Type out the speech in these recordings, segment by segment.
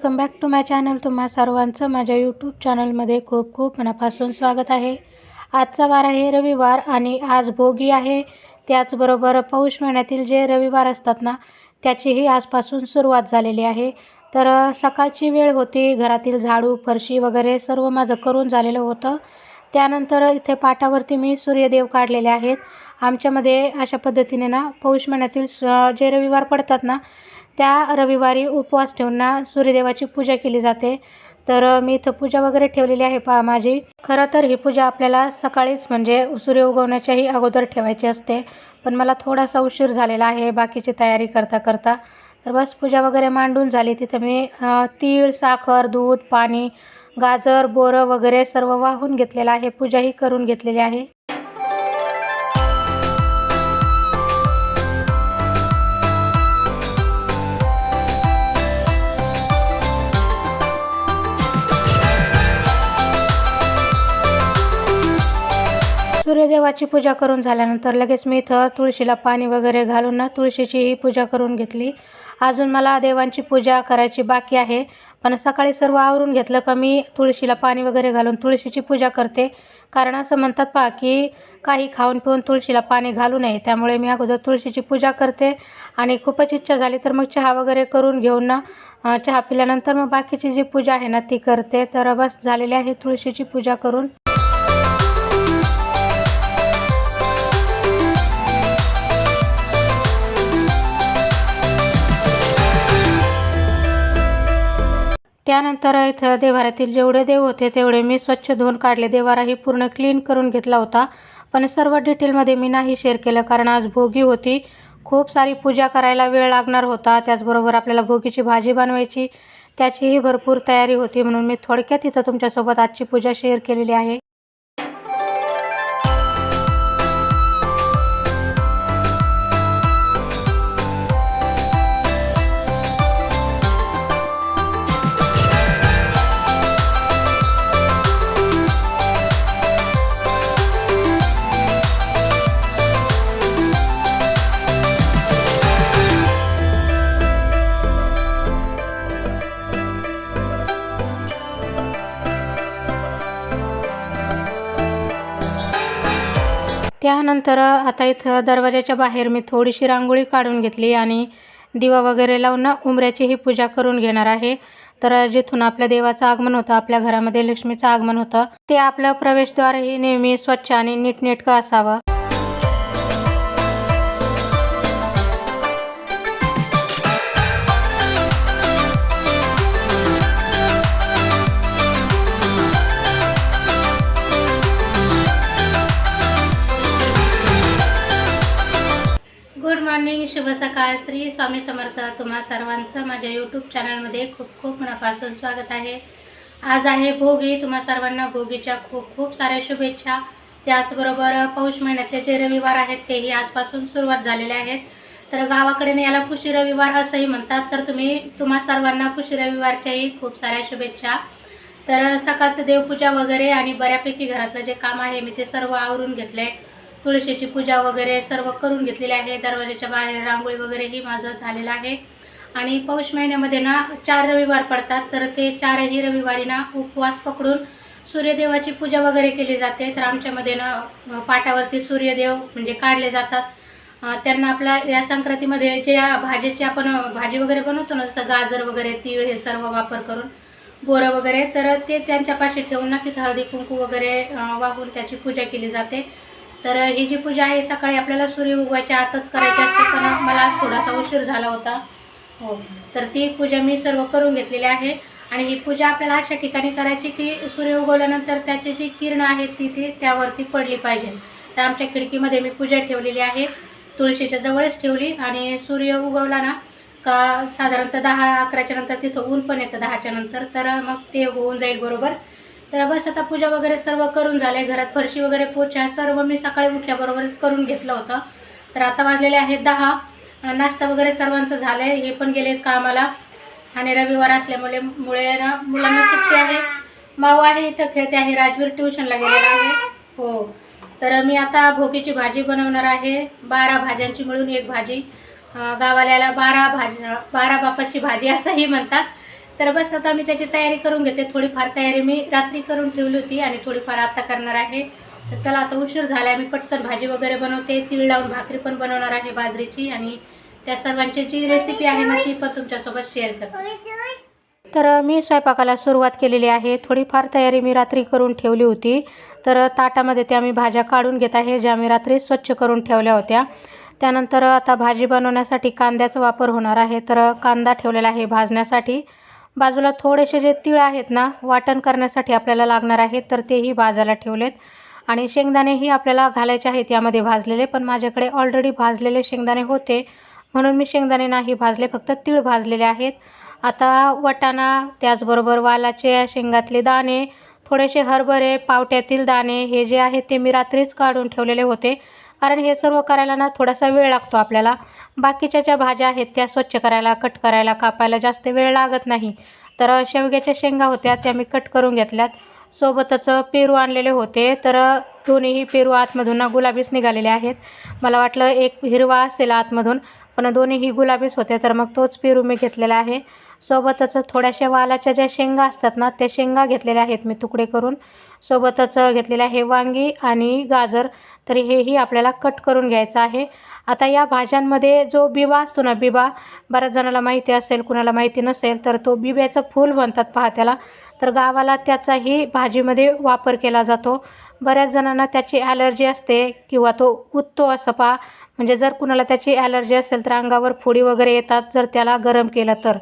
Welcome back to my channel तुम्हा सर्वांचं माझ्या यूट्यूब चॅनलमध्ये खूप खूप मनापासून स्वागत आहे. आजचा वार आहे रविवार आणि आज भोगी आहे. त्याचबरोबर पौष महिन्यातील जे रविवार असतात ना त्याचीही आजपासून सुरुवात झालेली आहे. तर सकाळची वेळ होती. घरातील झाडू फरशी वगैरे सर्व माझं करून झालेलं होतं. त्यानंतर इथे पाटावरती मी सूर्यदेव काढलेले आहेत. आमच्यामध्ये अशा पद्धतीने ना पौष महिन्यातील जे रविवार पडतात ना त्या रविवारी उपवास ठेवून ना सूर्यदेवाची पूजा केली जाते. तर मी इथं पूजा वगैरे ठेवलेली आहे. पहा माझी. खरं तर ही पूजा आपल्याला सकाळीच म्हणजे सूर्य उगवण्याच्याही अगोदर ठेवायची असते. पण मला थोडासा उशीर झालेला आहे बाकीची तयारी करता करता. तर बस पूजा वगैरे मांडून झाली. तिथं मी तीळ साखर दूध पाणी गाजर बोरं वगैरे सर्व वाहून घेतलेलं आहे. पूजाही करून घेतलेली आहे. सूर्यदेवाची पूजा करून झाल्यानंतर लगेच मी इथं तुळशीला पाणी वगैरे घालून ना तुळशीचीही पूजा करून घेतली. अजून मला देवांची पूजा करायची बाकी आहे. पण सकाळी सर्व आवरून घेतलं का मी तुळशीला पाणी वगैरे घालून तुळशीची पूजा करते. कारण असं म्हणतात पहा की काही खाऊन पिऊन तुळशीला पाणी घालू नये. त्यामुळे मी अगोदर तुळशीची पूजा करते. आणि खूपच इच्छा झाली तर मग चहा वगैरे करून घेऊन ना चहा पिल्यानंतर मग बाकीची जी पूजा आहे ना ती करते. तर बस झालेली आहे तुळशीची पूजा करून. त्यानंतर इथं देवारातील जेवढे देव होते तेवढे मी स्वच्छ धुवून काढले. देवाराही पूर्ण क्लीन करून घेतला होता. पण सर्व डिटेलमध्ये मी नाही शेअर केलं कारण आज भोगी होती. खूप सारी पूजा करायला वेळ लागणार होता. त्याचबरोबर आपल्याला भोगीची भाजी बनवायची. त्याचीही भरपूर तयारी होती म्हणून मी थोडक्यात इथं तुमच्यासोबत आजची पूजा शेअर केलेली आहे. त्यानंतर आता इथं दरवाजाच्या बाहेर मी थोडीशी रांगोळी काढून घेतली आणि दिवा वगैरे लावून ना उंबऱ्याचीही पूजा करून घेणार आहे. तर जिथून आपल्या देवाचं आगमन होतं आपल्या घरामध्ये लक्ष्मीचं आगमन होतं ते आपलं प्रवेशद्वारही नेहमी स्वच्छ आणि नीटनेटकं असावं. स्वामी समर्थ तुम्हा सर्वांचं माझ्या यूट्यूब चॅनलमध्ये खूप खूप मनापासून स्वागत आहे. आज आहे भोगी. तुम्हा सर्वांना भोगीच्या खूप खूप साऱ्या शुभेच्छा. त्याचबरोबर पौष महिन्यातले जे रविवार आहेत तेही आजपासून सुरुवात झालेले आहेत. तर गावाकडे याला पुशी रविवार असंही म्हणतात. तर तुम्ही तुम्हा सर्वांना पुशी रविवारच्याही खूप साऱ्या शुभेच्छा. तर सकाळचं देवपूजा वगैरे आणि बऱ्यापैकी घरातलं जे काम आहे मी ते सर्व आवरून घेतलं आहे तुळशीची पूजा वगैरे सर्व करून घेतलेली आहे. दरवाजाच्या बाहेर रांगोळी वगैरेही माझं झालेलं आहे. आणि पौष महिन्यामध्ये ना चार रविवार पडतात. तर ते चारही रविवारी ना उपवास पकडून सूर्यदेवाची पूजा वगैरे केली जाते. तर आमच्यामध्ये ना पाटावरती सूर्यदेव म्हणजे काढले जातात. त्यांना आपल्या या संक्रांतीमध्ये जे भाजीची आपण भाजी वगैरे बनवतो ना जसं गाजर वगैरे तीळ हे सर्व वापर करून बोरं वगैरे तर ते त्यांच्यापाशी ठेवून ना तिथं हळदी कुंकू वगैरे वाहून त्याची पूजा केली जाते. तर ही जी पूजा आहे सकाळी आपल्याला सूर्य उगवायच्या आतच करायची असते पण मला आज थोडासा उशीर झाला होता. हो. तर ती पूजा मी सर्व करून घेतलेली आहे. आणि ही पूजा आपल्याला अशा ठिकाणी करायची की सूर्य उगवल्यानंतर त्याची जी किरणं आहेत ती ती त्यावरती पडली पाहिजे. तर आमच्या खिडकीमध्ये मी पूजा ठेवलेली आहे. तुळशीच्या जवळच ठेवली आणि सूर्य उगवला ना का साधारणतः दहा अकराच्या नंतर तिथं ऊन पण येतं दहाच्या नंतर. तर मग ते होऊन जाईल बरोबर. तर बस आता पूजा वगैरे सर्व करून झाले. घरात फरशी वगैरे पोछा सर्व मी सकाळी उठल्याबरोबरच करून घेतलं होतं. तर आता वाजलेले आहेत दहा. नाश्ता वगैरे सर्वांचं झालं आहे हे पण गेलेत कामाला. आणि रविवार असल्यामुळे मुळे ना मुलांना सुट्टी आहे. माऊ आहे इथं खेळते आहे. राजवीर ट्युशनला गेलेला आहे. हो. तर मी आता भोगीची भाजी बनवणार आहे. बारा भाज्यांची मिळून एक भाजी. गावाल्याला बारा भाजी बारा बापाची भाजी असंही म्हणतात. तर बस आता मी त्याची तयारी करून घेते. थोडीफार तयारी मी रात्री करून ठेवली होती आणि थोडीफार आता करणार आहे. तर चला आता उशीर झाला मी पटकन भाजी वगैरे बनवते. तीळ लावून भाकरी पण बनवणार आहे बाजरीची आणि त्या सर्वांची जी रेसिपी आहे ना ती पण तुमच्यासोबत शेअर करते. तर मी स्वयंपाकाला सुरुवात केलेली आहे. थोडीफार तयारी मी रात्री करून ठेवली होती. तर ताटामध्ये त्या मी भाज्या काढून घेत आहे ज्या मी रात्री स्वच्छ करून ठेवल्या होत्या. त्यानंतर आता भाजी बनवण्यासाठी कांद्याचा वापर होणार आहे. तर कांदा ठेवलेला आहे भाजण्यासाठी. बाजूला थोडेसे जे तीळ आहेत ना वाटण करण्यासाठी आपल्याला लागणार आहेत तर तेही भाजायला ठेवलेत. आणि शेंगदाणेही आपल्याला घालायचे आहेत यामध्ये भाजलेले पण माझ्याकडे ऑलरेडी भाजलेले शेंगदाणे होते. म्हणून मी शेंगदाणे नाही भाजले फक्त तीळ भाजलेले आहेत. आता वटाणा त्याचबरोबर वालाचे शेंगातले दाणे थोडेसे हरभरे पावट्यातील दाणे हे जे आहेत ते मी रात्रीच काढून ठेवलेले होते. कारण हे सर्व करायला ना थोडासा वेळ लागतो आपल्याला. बाकीच्या ज्या भाज्या आहेत त्या स्वच्छ करायला कट करायला कापायला जास्त वेळ लागत नाही. तर शेवग्याच्या शेंगा होत्या त्या मी कट करून घेतल्यात. सोबतच पेरू आणलेले होते तर दोन्हीही पेरू आतमधून ना गुलाबीच निघालेले आहेत. मला वाटलं एक हिरवा असेल आतमधून पण दोन्हीही गुलाबीच होते तर मग तोच पेरू मी घेतलेला आहे. सोबतच थोड्याशा वालाच्या ज्या शेंगा असतात ना त्या शेंगा घेतलेल्या आहेत मी तुकडे करून. सोबतच घेतलेले आहे वांगी आणि गाजर तर हेही आपल्याला कट करून घ्यायचं आहे. आता या भाज्यांमध्ये जो बिबा असतो ना बिबा बऱ्याच जणाला माहिती असेल कुणाला माहिती नसेल तर तो बिब्याचं फूल बनतात पहा त्याला तर गावाला त्याचाही भाजीमध्ये वापर केला जातो. बऱ्याच जणांना त्याची ॲलर्जी असते किंवा तो उत्तो असं पहा. म्हणजे जर कुणाला त्याची ॲलर्जी असेल तर अंगावर फोडी वगैरे येतात जर त्याला गरम केलं तर.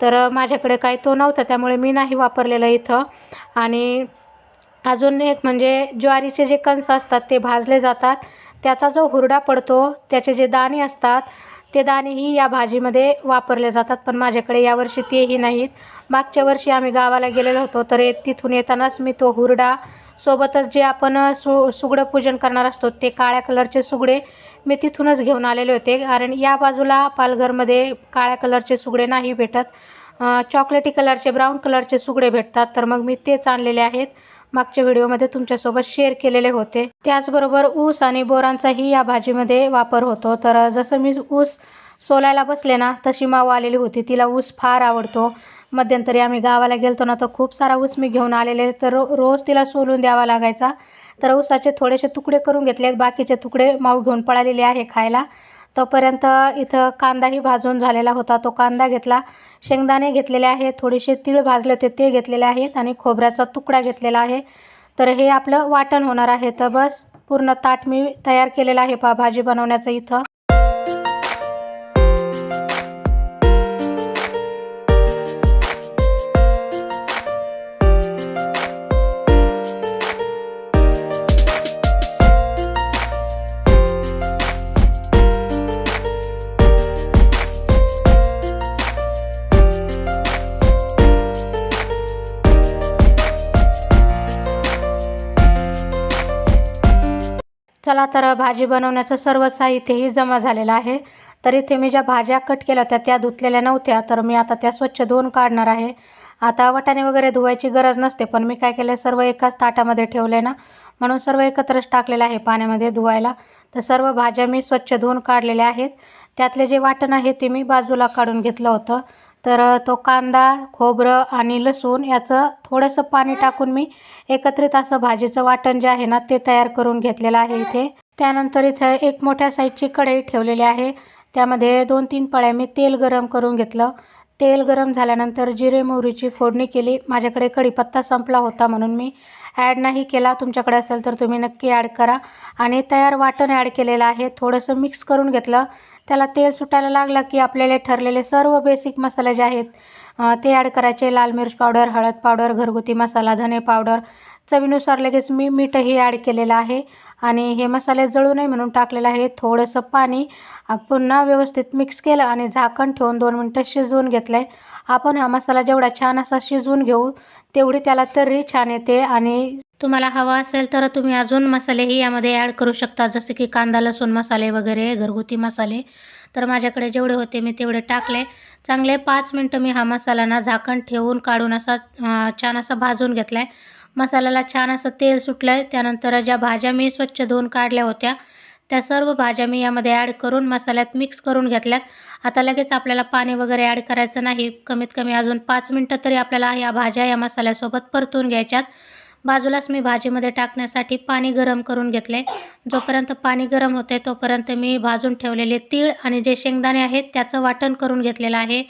तर माझ्याकडे काही तो नव्हता त्यामुळे मी नाही वापरलेलं इथं. आणि अजून एक म्हणजे ज्वारीचे जे कणस असतात ते भाजले जातात. त्याचा जो हुरडा पडतो त्याचे जे दाणे असतात ते दाणेही या भाजीमध्ये वापरले जातात. पण माझ्याकडे यावर्षी तेही नाहीत. मागच्या वर्षी आम्ही गावाला गेलेलो होतो तर तिथून येतानाच मी तो हुरडा सोबतच जे आपण सु सुगडं पूजन करणार असतो ते काळ्या कलरचे सुगडे मी तिथूनच घेऊन आलेले होते. कारण या बाजूला पालघरमध्ये काळ्या कलरचे सुगडे नाही भेटत. चॉकलेटी कलरचे ब्राऊन कलरचे सुगडे भेटतात. तर मग मी तेच आणलेले आहेत. मागच्या व्हिडिओमध्ये तुमच्यासोबत शेअर केलेले होते. त्याचबरोबर ऊस आणि बोरांचाही या भाजीमध्ये वापर होतो. तर जसं मी ऊस सोलायला बसले ना तशी माऊ आलेली होती. तिला ऊस फार आवडतो. मध्यंतरी आम्ही गावाला गेलतो ना तर खूप सारा ऊस मी घेऊन आलेले. तर रोज तिला सोलून द्यावा लागायचा. तर ऊसाचे थोडेसे तुकडे करून घेतले आहेत. बाकीचे तुकडे माऊ घेऊन पळालेले आहे खायला. तोपर्यंत इथं कांदाही भाजून झालेला होता. तो कांदा घेतला. शेंगदाणे घेतलेले आहेत. थोडेसे तीळ भाजले होते. ते घेतलेले आहेत आणि खोबऱ्याचा तुकडा घेतलेला आहे. तर हे आपलं वाटण होणार आहे. तर बस पूर्ण ताट मी तयार केलेलं आहे. पा भाजी बनवण्याचं इथं. मला भाजी बनवण्याचं सर्व साहित्यही जमा झालेलं आहे. तर इथे मी ज्या भाज्या कट केल्या होत्या त्या धुतलेल्या नव्हत्या. तर मी आता त्या स्वच्छ धुवून काढणार आहे. आता वाटाणे वगैरे धुवायची गरज नसते पण मी काय केलं सर्व एकाच ताटामध्ये ठेवले ना. म्हणून सर्व एकत्रच टाकलेलं आहे पाण्यामध्ये धुवायला. तर सर्व भाज्या मी स्वच्छ धुवून काढलेल्या आहेत. त्यातले जे वाटण आहे ते मी बाजूला काढून घेतलं होतं. तर तो कांदा खोबरं आणि लसूण याचं थोडंसं पाणी टाकून मी एकत्रित असं भाजीचं वाटण जे आहे ना ते तयार करून घेतलेलं आहे इथे. त्यानंतर इथं एक मोठ्या साईजची कढई ठेवलेली आहे. त्यामध्ये दोन तीन पळ्या मी तेल गरम करून घेतलं. तेल गरम झाल्यानंतर जिरे मोहरीची फोडणी केली. माझ्याकडे कढीपत्ता संपला होता म्हणून मी ॲड नाही केला. तुमच्याकडे असेल तर तुम्ही नक्की ॲड करा. आणि तयार वाटण ॲड केलेलं आहे. थोडंसं मिक्स करून घेतलं. त्याला तेल सुटायला लागलं की आपल्याला ठरलेले सर्व बेसिक मसाले जे आहेत ते ॲड करायचे. लाल मिर्च पावडर हळद पावडर घरगुती मसाला धने पावडर. चवीनुसार लगेच मी मीठही ॲड केलेलं आहे. आणि हे मसाले जळू नये म्हणून टाकलेलं आहे. थोडंसं पाणी पुन्हा व्यवस्थित मिक्स केलं आणि झाकण ठेवून दोन मिनटं शिजवून घेतलं आहे आपण हा मसाला जेवढा छान असा शिजवून घेऊ तेवढी त्याला तर्री छान येते आणि तुम्हाला हवा असेल तर तुम्ही अजून मसालेही यामध्ये ॲड करू शकता. जसे की कांदा लसूण मसाले वगैरे घरगुती मसाले. तर माझ्याकडे जेवढे होते मी तेवढे टाकले. चांगले पाच मिनटं मी हा मसाला ना झाकण ठेवून काढून असा छान असा भाजून घेतला आहे मसाल्याला छान असं तेल सुटलं आहे त्यानंतर ज्या भाज्या मी स्वच्छ धुवून काढल्या होत्या त्या सर्व भाज्या मी यामध्ये ॲड करून मसाल्यात मिक्स करून घेतल्यात. आता लगेच आपल्याला पाणी वगैरे ॲड करायचं नाही. कमीत कमी अजून पाच मिनटं तरी आपल्याला या भाज्या या मसाल्यासोबत परतून घ्यायच्यात. बाजूलाच मी भाजीमध्ये टाकण्यासाठी पाणी गरम करून घेतले जोपर्यंत पाणी गरम होते तोपर्यंत मी भाजून ठेवलेले तीळ आणि जे शेंगदाणे आहेत त्याचं वाटण करून घेतलेलं आहे.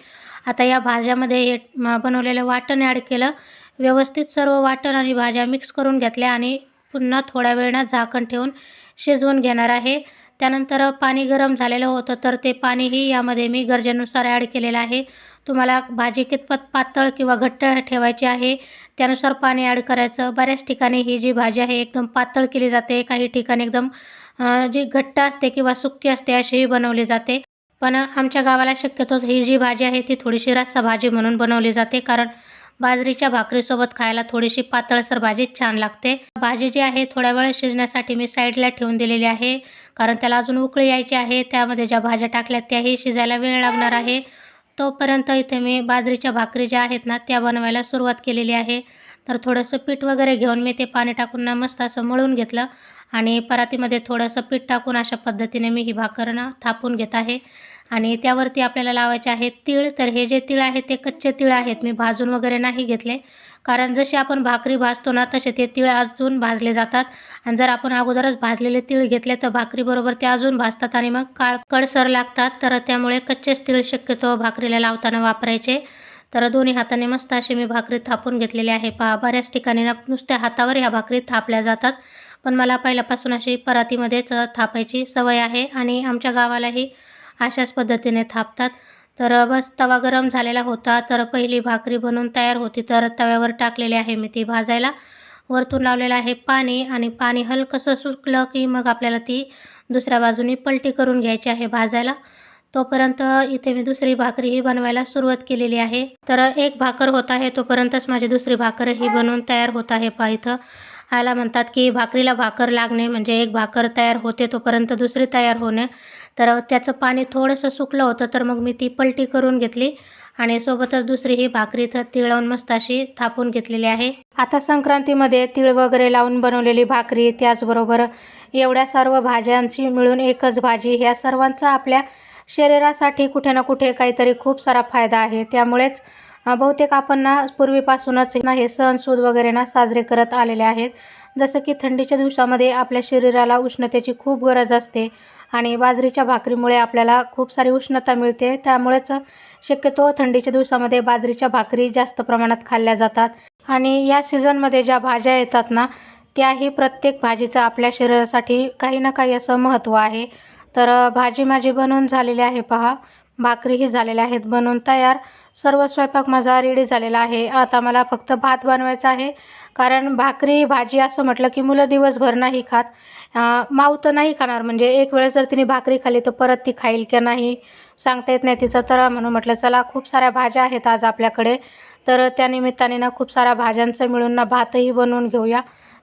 आता या भाज्यामध्ये हे बनवलेलं वाटण ॲड केलं. व्यवस्थित सर्व वाटण आणि भाज्या मिक्स करून घेतल्या आणि पुन्हा थोड्या वेळानं झाकण ठेवून शिजवून घेणार आहे. त्यानंतर पाणी गरम झालेलं होतं तर ते पाणीही यामध्ये मी गरजेनुसार ॲड केलेलं आहे. तुम्हाला भाजी कितपत पातळ किंवा घट्ट ठेवायची आहे त्यानुसार पाणी ॲड करायचं. बऱ्याच ठिकाणी ही जी भाजी आहे एकदम पातळ केली जाते. काही ठिकाणी एकदम जी घट्ट असते किंवा सुक्की असते अशीही बनवली जाते. पण आमच्या गावाला शक्यतो ही जी भाजी आहे ती थोडीशी रस्सा भाजी म्हणून बनवली जाते. कारण बाजरीच्या भाकरीसोबत खायला थोडीशी पातळसर भाजी छान लागते. भाजी जी आहे थोड्या वेळ शिजण्यासाठी मी साईडला ठेवून दिलेली आहे. कारण त्याला अजून उकळी यायची आहे त्यामध्ये ज्या भाज्या टाकल्यात त्याही शिजायला वेळ लागणार आहे. तोपर्यंत इथे मी बाजरीच्या भाकरी ज्या आहेत ना त्या बनवायला सुरुवात केलेली आहे. तर थोडंसं पीठ वगैरे घेऊन मी ते पाणी टाकून ना मस्त असं मळून घेतलं. आणि परातीमध्ये थोडंसं पीठ टाकून अशा पद्धतीने मी ही भाकर ना थापून घेत आहे. आणि त्यावरती आपल्याला लावायचे आहेत तीळ. तर हे जे तीळ आहेत ते कच्चे तीळ आहेत. मी भाजून वगैरे नाही घेतले. कारण जसे आपण भाकरी भाजतो ना तसे ते तीळ अजून भाजले जातात. आणि जर आपण अगोदरच भाजलेले तीळ घेतले तर भाकरीबरोबर ते अजून भाजतात आणि मग काळ कडसर लागतात. तर त्यामुळे कच्चेच तीळ शक्यतो भाकरीला लावताना वापरायचे. तर दोन्ही हाताने मस्त अशी मी भाकरी थापून घेतलेली आहे. पहा बऱ्याच ठिकाणी ना नुसत्या हातावर ह्या भाकरी थापल्या जातात. पण मला पहिल्यापासून अशी परातीमध्येच थापायची सवय आहे. आणि आमच्या गावालाही अशाच पद्धतीने थापतात. तर बस तवा गरम झालेला होता. तर पहिली भाकरी बनवून तयार होती. तर तव्यावर टाकलेली आहे मी ती भाजायला. वरतून लावलेलं आहे पाणी आणि पाणी हलकंसं सुकलं की मग आपल्याला ती दुसऱ्या बाजूनी पलटी करून घ्यायची आहे भाजायला. तोपर्यंत इथे मी दुसरी भाकरीही बनवायला सुरुवात केलेली आहे. तर एक भाकर होत आहे. तोपर्यंतच माझी दुसरी भाकरही बनवून तयार होत आहे. पहा इथं. आयला म्हणतात की भाकरीला भाकर लागणे म्हणजे एक भाकर तयार होते तोपर्यंत दुसरी तयार होणे. तर त्याचं पाणी थोडंसं सुकलं होतं तर मग मी ती पलटी करून घेतली. आणि सोबतच दुसरी ही भाकरी इथं तीळ लावून मस्त अशी थापून घेतलेली आहे. आता संक्रांतीमध्ये तीळ वगैरे लावून बनवलेली भाकरी त्याचबरोबर एवढ्या सर्व भाज्यांची मिळून एकच भाजी ह्या सर्वांचा आपल्या शरीरासाठी कुठे ना कुठे काहीतरी खूप सारा फायदा आहे. त्यामुळेच बहुतेक आपण ना पूर्वीपासूनच ना हे सण सूद वगैरे ना साजरे करत आलेले आहेत. जसं की थंडीच्या दिवसामध्ये आपल्या शरीराला उष्णतेची खूप गरज असते. आणि बाजरीच्या भाकरीमुळे आपल्याला खूप सारी उष्णता मिळते. त्यामुळेच शक्यतो थंडीच्या दिवसामध्ये बाजरीच्या भाकरी जास्त प्रमाणात खाल्ल्या जातात. आणि या सीझनमध्ये ज्या भाज्या येतात ना त्याही प्रत्येक भाजीचं आपल्या शरीरासाठी काही ना काही असं महत्त्व आहे. तर भाजी माझी बनवून झालेली आहे पहा. भाकरीही झालेल्या आहेत बनवून तयार. सर्व स्वयंपाक माझा रेडी झालेला आहे. आता मला फक्त भात बनवायचा आहे. कारण भाकरी भाजी असं म्हटलं की मुलं दिवसभर नाही खात. माऊ तर नाही खाणार. म्हणजे एक वेळेस जर तिने भाकरी खाल्ली तर परत ती खाईल की नाही सांगता येत नाही. तिचं तर म्हणून म्हटलं चला खूप साऱ्या भाज्या आहेत आज आपल्याकडे. तर त्यानिमित्ताने ना खूप साऱ्या भाज्यांचं मिळून ना भातही बनवून घेऊया.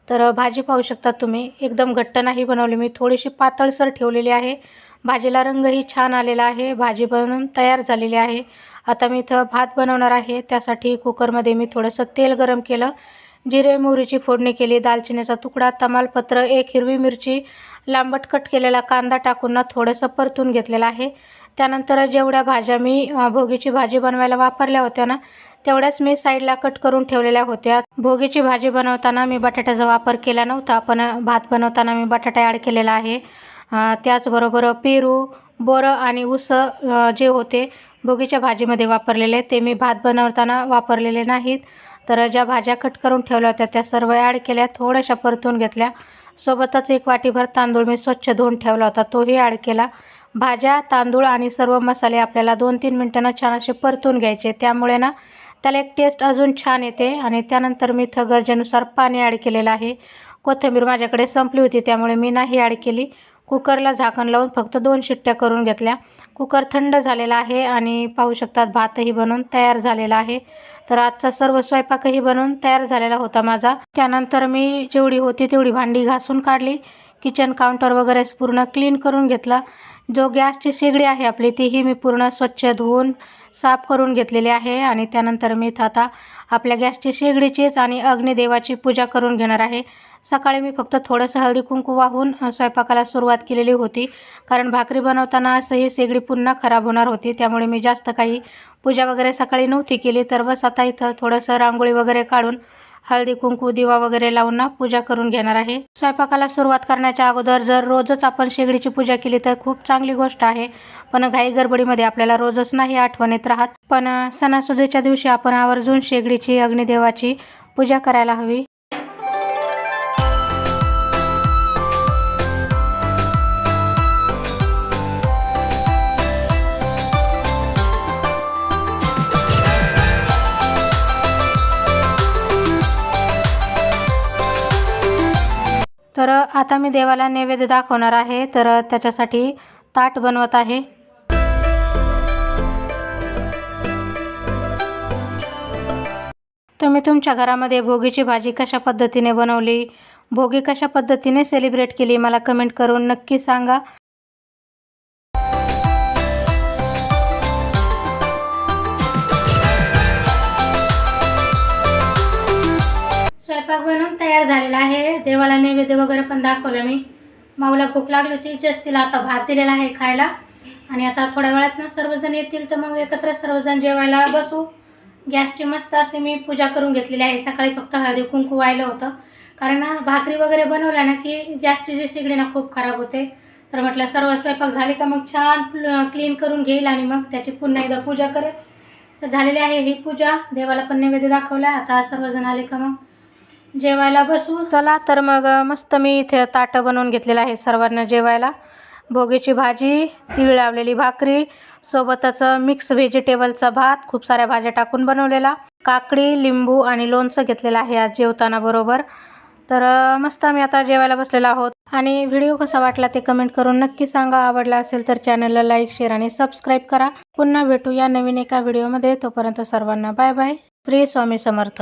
तर भाजी पाहू शकता तुम्ही. एकदम घट्ट नाही बनवली मी. थोडीशी पातळसर ठेवलेली आहे. भाजीला रंगही छान आलेला आहे. भाजी बनवून तयार झालेली आहे. आता मी इथं भात बनवणार आहे. त्यासाठी कुकरमध्ये मी थोडंसं तेल गरम केलं. जिरे मोहरीची फोडणी केली दालचिनीचा तुकडा तमालपत्र एक हिरवी मिरची लांबट कट केलेला कांदा टाकून ना थोडंसं परतून घेतलेलं आहे. त्यानंतर जेवढ्या भाज्या मी भोगीची भाजी बनवायला वापरल्या होत्या ना तेवढ्याच मी साईडला कट करून ठेवलेल्या होत्या. भोगीची भाजी बनवताना मी बटाट्याचा वापर केला नव्हता पण भात बनवताना मी बटाटा ॲड केलेला आहे. त्याचबरोबर पेरू बोरं आणि ऊस जे होते भोगीच्या भाजीमध्ये वापरलेले ते मी भात बनवताना वापरलेले नाहीत. तर ज्या भाज्या कट करून ठेवल्या होत्या त्या सर्व ॲड केल्या थोड्याशा परतून घेतल्या. सोबतच एक वाटीभर तांदूळ मी स्वच्छ धुवून ठेवला होता तोही ॲड केला. भाज्या तांदूळ आणि सर्व मसाले आपल्याला दोन तीन मिनटांना छान असे परतून घ्यायचे. त्यामुळे ना त्याला एक टेस्ट अजून छान येते आणि त्यानंतर मी इथं गरजेनुसार पाणी ॲड केलेलं आहे. कोथिंबीर माझ्याकडे संपली होती त्यामुळे मी नाही ॲड केली. कुकरला झाकण लावून फक्त दोन शिट्ट्या करून घेतल्या. कुकर थंड झालेला आहे आणि पाहू शकतात भातही बनवून तयार झालेला आहे. तर आजचा सर्व स्वयंपाकही बनवून तयार झालेला होता माझा. त्यानंतर मी जेवढी होती तेवढी भांडी घासून काढली. किचन काउंटर वगैरे पूर्ण क्लीन करून घेतला. जो गॅसची शेगडी आहे आपली तीही मी पूर्ण स्वच्छ धुवून साफ करून घेतलेली आहे आणि त्यानंतर मी आता आपल्या गॅसची शेगडीचीच आणि अग्निदेवाची पूजा करून घेणार आहे. सकाळी मी फक्त थोडंसं हळदी कुंकू वाहून स्वयंपाकाला सुरुवात केलेली होती. कारण भाकरी बनवताना असंही शेगडी पुन्हा खराब होणार होती. त्यामुळे मी जास्त काही पूजा वगैरे सकाळी नव्हती केली. तर बस आता इथं थोडंसं रांगोळी वगैरे काढून हळदी कुंकू दिवा वगैरे लावून ना पूजा करून घेणार आहे. स्वयंपाकाला सुरुवात करण्याच्या अगोदर जर रोजच आपण शेगडीची पूजा केली तर खूप चांगली गोष्ट आहे. पण घाई गडबडीमध्ये आपल्याला रोजच नाही आठवण येत राहत. पण सणासुदीच्या दिवशी आपण आवर्जून शेगडीची अग्निदेवाची पूजा करायला हवी. तर आता मी देवाला नैवेद्य दाखवणार आहे तर त्याच्यासाठी ताट बनवत आहे. तुम्ही तुमच्या घरामध्ये भोगीची भाजी कशा पद्धतीने बनवली? भोगी कशा पद्धतीने सेलिब्रेट केली? मला कमेंट करून नक्की सांगा. स्वयंपाक बनवून तयार झालेला आहे. देवाला नैवेद्य वगैरे पण दाखवलं मी. माऊला भूक लागली होती. जस्ट तिला आता भात दिलेला आहे खायला. आणि आता थोड्या वेळात ना सर्वजण येतील तर मग एकत्र सर्वजण जेवायला बसू. गॅसची मस्त अशी मी पूजा करून घेतलेली आहे. सकाळी फक्त हळदी कुंकू व्हायला होतं. कारण ना भाकरी वगैरे बनवल्या ना की गॅसची जी शेगडी ना खूप खराब होते. तर म्हटलं सर्व स्वयंपाक झाले का मग छान क्लीन करून घेईल आणि मग त्याची पुन्हा एकदा पूजा करेल. तर झालेली आहे ही पूजा. देवाला पण नैवेद्य दाखवला. आता सर्वजण आले का मग? जेवायला बसू? चला तर मग मस्त मी इथे ताटं बनवून घेतलेलं आहे सर्वांना जेवायला. भोगीची भाजी तीळ लावलेली भाकरी सोबतच मिक्स व्हेजिटेबलचा भात खूप साऱ्या भाज्या टाकून बनवलेला. काकडी लिंबू आणि लोणचं घेतलेलं आहे आज जेवताना बरोबर. तर मस्त आम्ही आता जेवायला बसलेलो आहोत. आणि व्हिडिओ कसा वाटला ते कमेंट करून नक्की सांगा. आवडला असेल तर चॅनलला लाईक शेअर आणि सबस्क्राईब करा. पुन्हा भेटू या नवीन एका व्हिडिओमध्ये तोपर्यंत सर्वांना बाय बाय श्री स्वामी समर्थ.